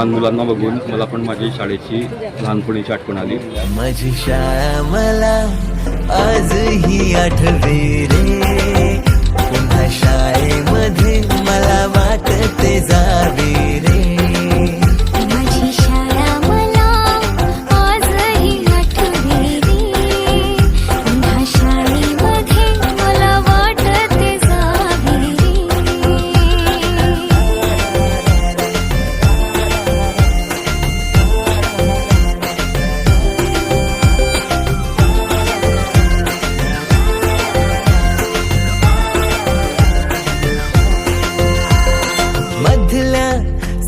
लहान मुलांना बघून मला पण माझी शाळेची लहानपणीची आठवण आली. माझी शाळा मला आजही आठवे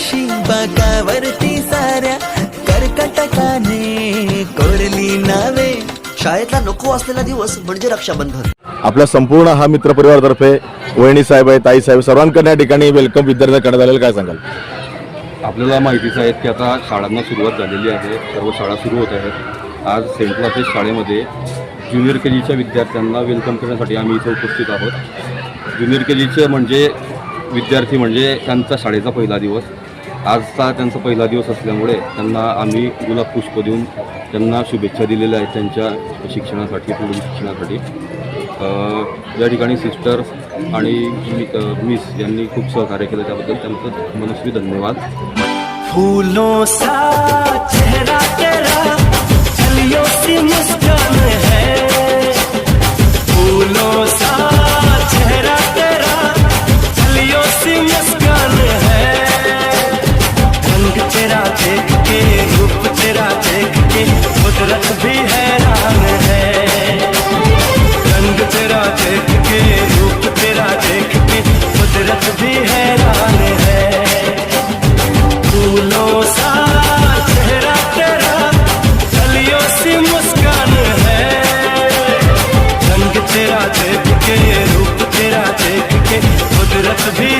जशी बाकावरती साऱ्या कर्कटकाने कोरली नावे. शाळेतला नको असलेला दिवस म्हणजे रक्षाबंधन. आपल्या संपूर्ण हा मित्र परिवारातर्फे वहिनी साहेब आहे ताई साहेब सर्वांकडे या ठिकाणी वेलकम विद्यार्थी करण्यात आलेलं काय सांगाल? आपल्याला माहितीच आहे की आता शाळांना सुरुवात झालेली आहे. सर्व शाळा सुरू होत आहेत. आज सेंट क्लासेस शाळेमध्ये ज्युनियर के जीच्या विद्यार्थ्यांना वेलकम करण्यासाठी आम्ही इथे उपस्थित आहोत. ज्युनियर के जीचे म्हणजे विद्यार्थी म्हणजे त्यांचा शाळेचा पहिला दिवस. आजचा त्यांचा पहिला दिवस असल्यामुळे त्यांना आम्ही गुलाब पुष्प देऊन त्यांना शुभेच्छा दिलेल्या आहेत त्यांच्या शिक्षणासाठी पुढील शिक्षणासाठी. या ठिकाणी सिस्टर्स आणि मिस यांनी खूप सहकार्य केलं त्याबद्दल. त्यांचं मनस्वी धन्यवाद. फूलों सा चेहरा तेरा चलियो सी मुस्कान है। कुदरत भी हैरान है। रंग तेरा देख के, रूप तेरा देख के, कुदरत भी हैरान है। फूलों सा चेहरा तेरा चलियो सी मुस्कान है। रंग तेरा देख के, रूप तेरा देख के, कुदरत भी